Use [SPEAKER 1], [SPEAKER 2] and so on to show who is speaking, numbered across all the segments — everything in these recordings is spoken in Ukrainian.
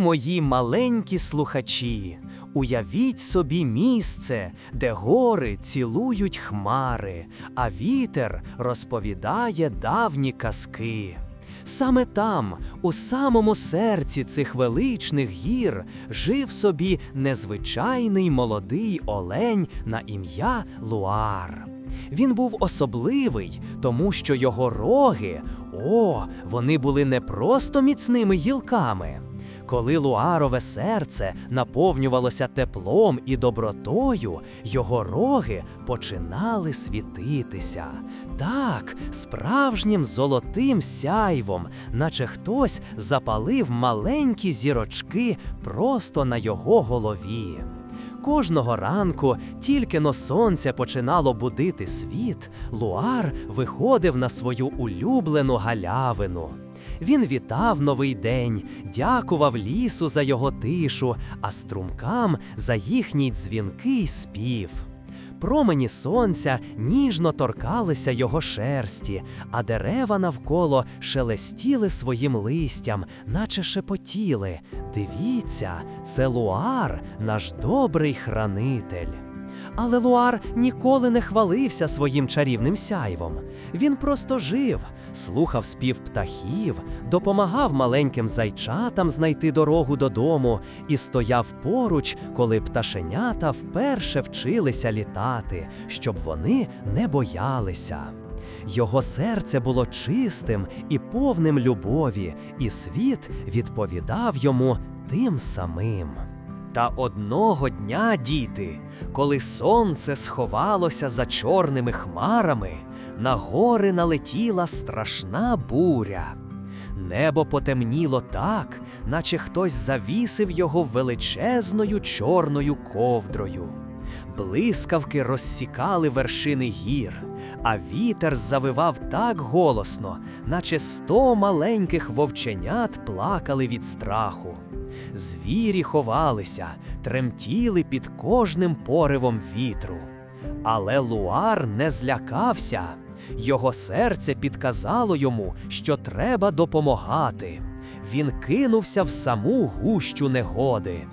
[SPEAKER 1] Мої маленькі слухачі, уявіть собі місце, де гори цілують хмари, а вітер розповідає давні казки. Саме там, у самому серці цих величних гір, жив собі незвичайний молодий олень на ім'я Луар. Він був особливий, тому що його роги, о, вони були не просто міцними гілками. Коли Луарове серце наповнювалося теплом і добротою, його роги починали світитися. Так, справжнім золотим сяйвом, наче хтось запалив маленькі зірочки просто на його голові. Кожного ранку, тільки но сонце починало будити світ, Луар виходив на свою улюблену галявину. Він вітав новий день, дякував лісу за його тишу, а струмкам за їхній дзвінкий спів. Промені сонця ніжно торкалися його шерсті, а дерева навколо шелестіли своїм листям, наче шепотіли. Дивіться, це Луар, наш добрий хранитель. Але Луар ніколи не хвалився своїм чарівним сяйвом. Він просто жив, слухав спів птахів, допомагав маленьким зайчатам знайти дорогу додому і стояв поруч, коли пташенята вперше вчилися літати, щоб вони не боялися. Його серце було чистим і повним любові, і світ відповідав йому тим самим. Та одного дня, діти, коли сонце сховалося за чорними хмарами, на гори налетіла страшна буря. Небо потемніло так, наче хтось завісив його величезною чорною ковдрою. Блискавки розсікали вершини гір, а вітер завивав так голосно, наче сто маленьких вовченят плакали від страху. Звірі ховалися, тремтіли під кожним поривом вітру. Але Луар не злякався. Його серце підказало йому, що треба допомагати. Він кинувся в саму гущу негоди.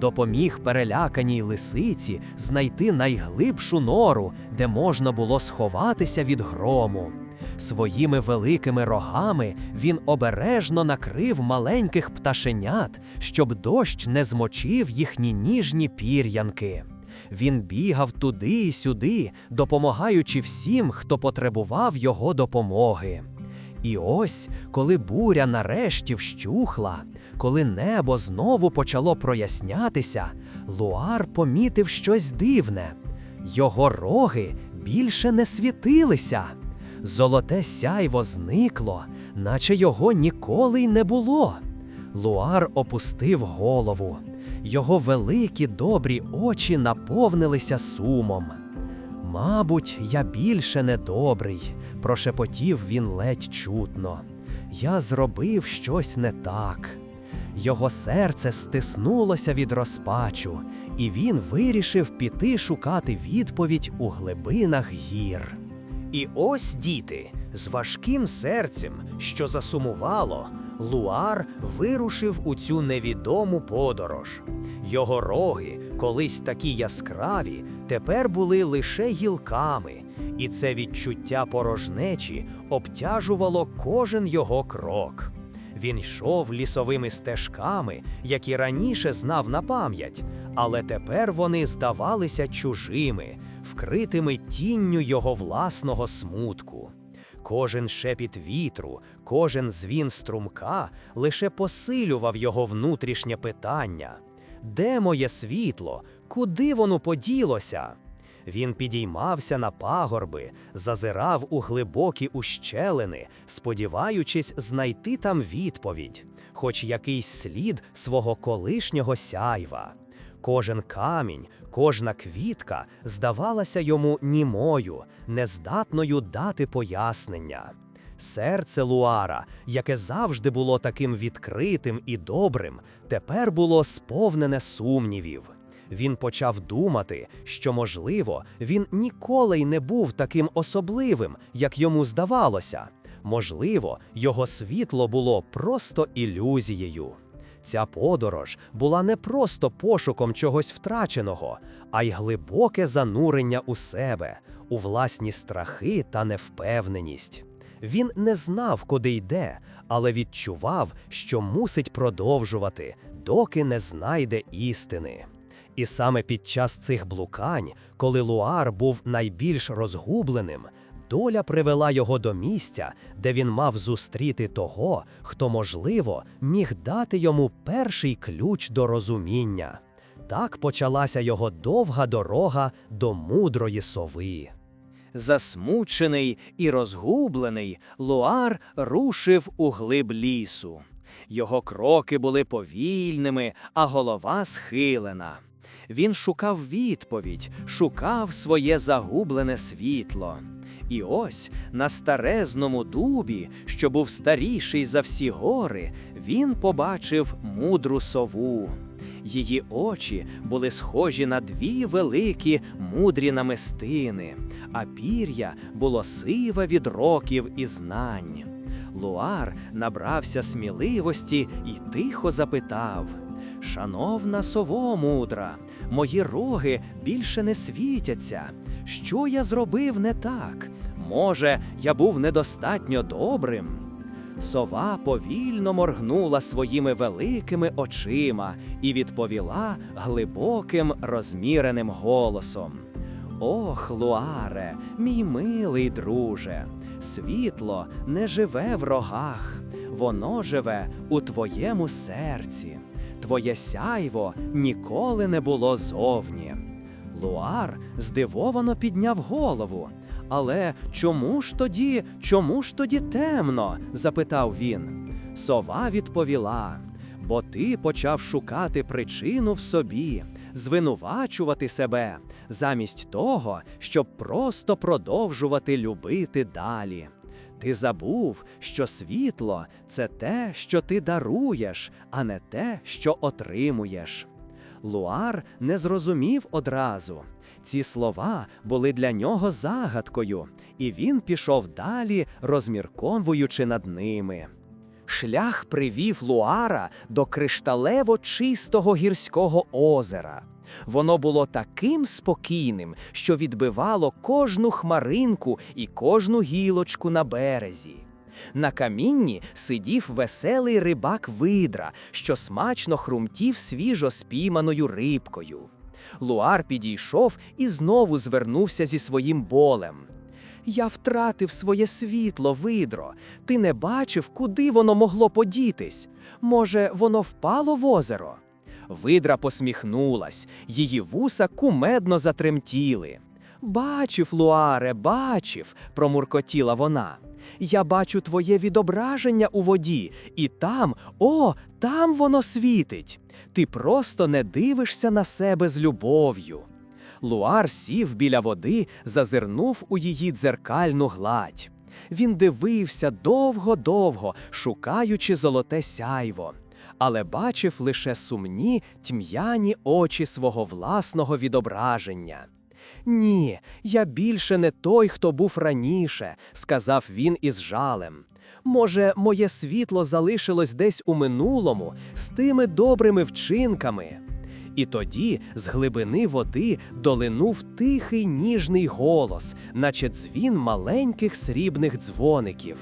[SPEAKER 1] Допоміг переляканій лисиці знайти найглибшу нору, де можна було сховатися від грому. Своїми великими рогами він обережно накрив маленьких пташенят, щоб дощ не змочив їхні ніжні пір'янки. Він бігав туди й сюди, допомагаючи всім, хто потребував його допомоги. І ось, коли буря нарешті вщухла, коли небо знову почало прояснятися, Луар помітив щось дивне. Його роги більше не світилися. Золоте сяйво зникло, наче його ніколи й не було. Луар опустив голову. Його великі добрі очі наповнилися сумом. Мабуть, я більше не добрий, прошепотів він ледь чутно. Я зробив щось не так. Його серце стиснулося від розпачу, і він вирішив піти шукати відповідь у глибинах гір. І ось діти, з важким серцем, що засумувало, Луар вирушив у цю невідому подорож. Його роги, колись такі яскраві, тепер були лише гілками, і це відчуття порожнечі обтяжувало кожен його крок. Він йшов лісовими стежками, які раніше знав на пам'ять, але тепер вони здавалися чужими, вкритими тінню його власного смутку. Кожен шепіт вітру, кожен дзвін струмка лише посилював його внутрішнє питання: де моє світло? Куди воно поділося? Він підіймався на пагорби, зазирав у глибокі ущелини, сподіваючись знайти там відповідь, хоч якийсь слід свого колишнього сяйва. Кожен камінь, кожна квітка здавалася йому німою, нездатною дати пояснення. Серце Луара, яке завжди було таким відкритим і добрим, тепер було сповнене сумнівів. Він почав думати, що, можливо, він ніколи й не був таким особливим, як йому здавалося. Можливо, його світло було просто ілюзією. Ця подорож була не просто пошуком чогось втраченого, а й глибоке занурення у себе, у власні страхи та невпевненість. Він не знав, куди йде, але відчував, що мусить продовжувати, доки не знайде істини. І саме під час цих блукань, коли Луар був найбільш розгубленим, доля привела його до місця, де він мав зустріти того, хто, можливо, міг дати йому перший ключ до розуміння. Так почалася його довга дорога до мудрої сови. Засмучений і розгублений, Луар рушив у глиб лісу. Його кроки були повільними, а голова схилена. Він шукав відповідь, шукав своє загублене світло. І ось на старезному дубі, що був старіший за всі гори, він побачив мудру сову. Її очі були схожі на дві великі мудрі намистини, а пір'я було сиве від років і знань. Луар набрався сміливості і тихо запитав: Шановна сово мудра, мої роги більше не світяться. Що я зробив не так? Може, я був недостатньо добрим? Сова повільно моргнула своїми великими очима і відповіла глибоким розміреним голосом. Ох, Луаре, мій милий друже, світло не живе в рогах, воно живе у твоєму серці. Твоє сяйво ніколи не було зовні. Луар здивовано підняв голову. Але чому ж тоді, чому ж тоді темно? запитав він. Сова відповіла: бо ти почав шукати причину в собі, звинувачувати себе, замість того, щоб просто продовжувати любити далі. Ти забув, що світло це те, що ти даруєш, а не те, що отримуєш. Луар не зрозумів одразу. Ці слова були для нього загадкою, і він пішов далі, розмірковуючи над ними. Шлях привів Луара до кришталево чистого гірського озера. Воно було таким спокійним, що відбивало кожну хмаринку і кожну гілочку на березі. На камінні сидів веселий рибак видра, що смачно хрумтів свіжо спійманою рибкою. Луар підійшов і знову звернувся зі своїм болем. Я втратив своє світло, видро. Ти не бачив, куди воно могло подітись? Може, воно впало в озеро? Видра посміхнулась, її вуса кумедно затремтіли. Бачив, Луаре, бачив, промуркотіла вона. Я бачу твоє відображення у воді, і там, о, там воно світить. Ти просто не дивишся на себе з любов'ю. Луар сів біля води, зазирнув у її дзеркальну гладь. Він дивився довго-довго, шукаючи золоте сяйво, але бачив лише сумні тьмяні очі свого власного відображення. Ні, я більше не той, хто був раніше, сказав він із жалем. Може, моє світло залишилось десь у минулому з тими добрими вчинками. І тоді з глибини води долинув тихий ніжний голос, наче дзвін маленьких срібних дзвоників.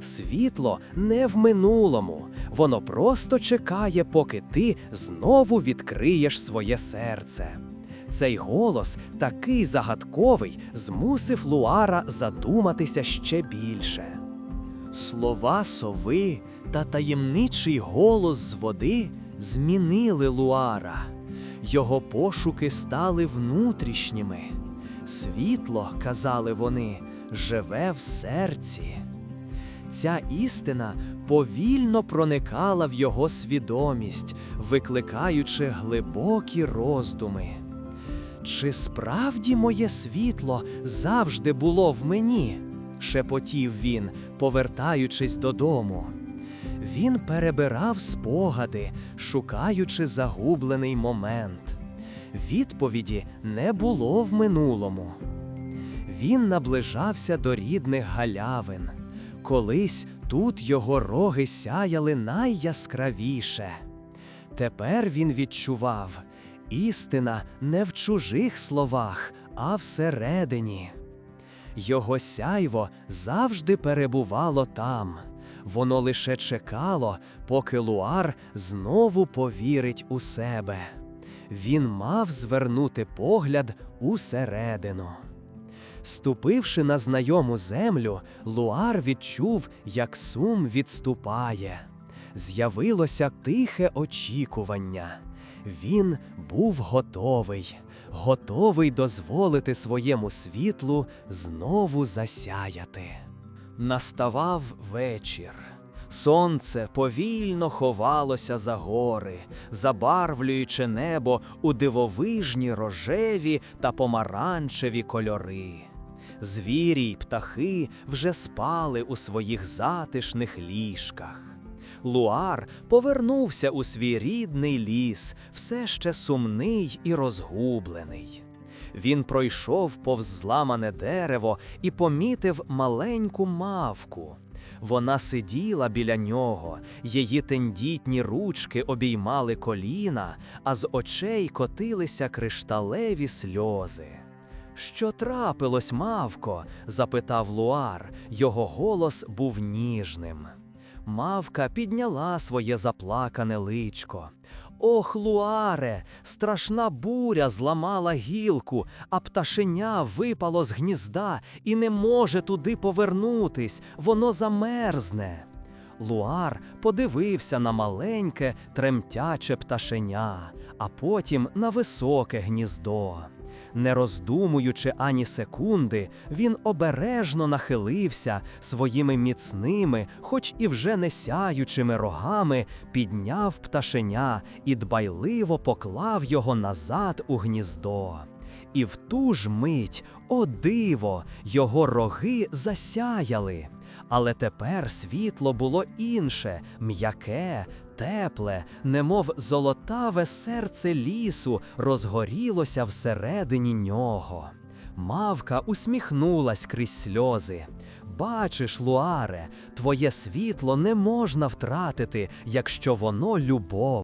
[SPEAKER 1] Світло не в минулому, воно просто чекає, поки ти знову відкриєш своє серце. Цей голос, такий загадковий, змусив Луара задуматися ще більше. Слова сови та таємничий голос з води змінили Луара. Його пошуки стали внутрішніми. Світло, казали вони, живе в серці. Ця істина повільно проникала в його свідомість, викликаючи глибокі роздуми. Чи справді моє світло завжди було в мені? шепотів він, повертаючись додому. Він перебирав спогади, шукаючи загублений момент. Відповіді не було в минулому. Він наближався до рідних галявин. Колись тут його роги сяяли найяскравіше. Тепер він відчував істина не в чужих словах, а всередині. Його сяйво завжди перебувало там. Воно лише чекало, поки Луар знову повірить у себе. Він мав звернути погляд усередину. Ступивши на знайому землю, Луар відчув, як сум відступає. З'явилося тихе очікування. Він був готовий, готовий дозволити своєму світлу знову засяяти. Наставав вечір. Сонце повільно ховалося за гори, забарвлюючи небо у дивовижні рожеві та помаранчеві кольори. Звірі й птахи вже спали у своїх затишних ліжках. Луар повернувся у свій рідний ліс, все ще сумний і розгублений. Він пройшов повз зламане дерево і помітив маленьку мавку. Вона сиділа біля нього, її тендітні ручки обіймали коліна, а з очей котилися кришталеві сльози. Що трапилось, мавко? запитав Луар. Його голос був ніжним. Мавка підняла своє заплакане личко. Ох, Луаре, страшна буря зламала гілку, а пташеня випало з гнізда і не може туди повернутись, воно замерзне. Луар подивився на маленьке, тремтяче пташеня, а потім на високе гніздо. Не роздумуючи ані секунди, він обережно нахилився своїми міцними, хоч і вже не сяючими рогами, підняв пташеня і дбайливо поклав його назад у гніздо. І в ту ж мить, о диво, його роги засяяли. Але тепер світло було інше, м'яке, тепле, немов золотаве серце лісу розгорілося всередині нього. Мавка усміхнулась крізь сльози. Бачиш, Луаре, твоє світло не можна втратити, якщо воно любов.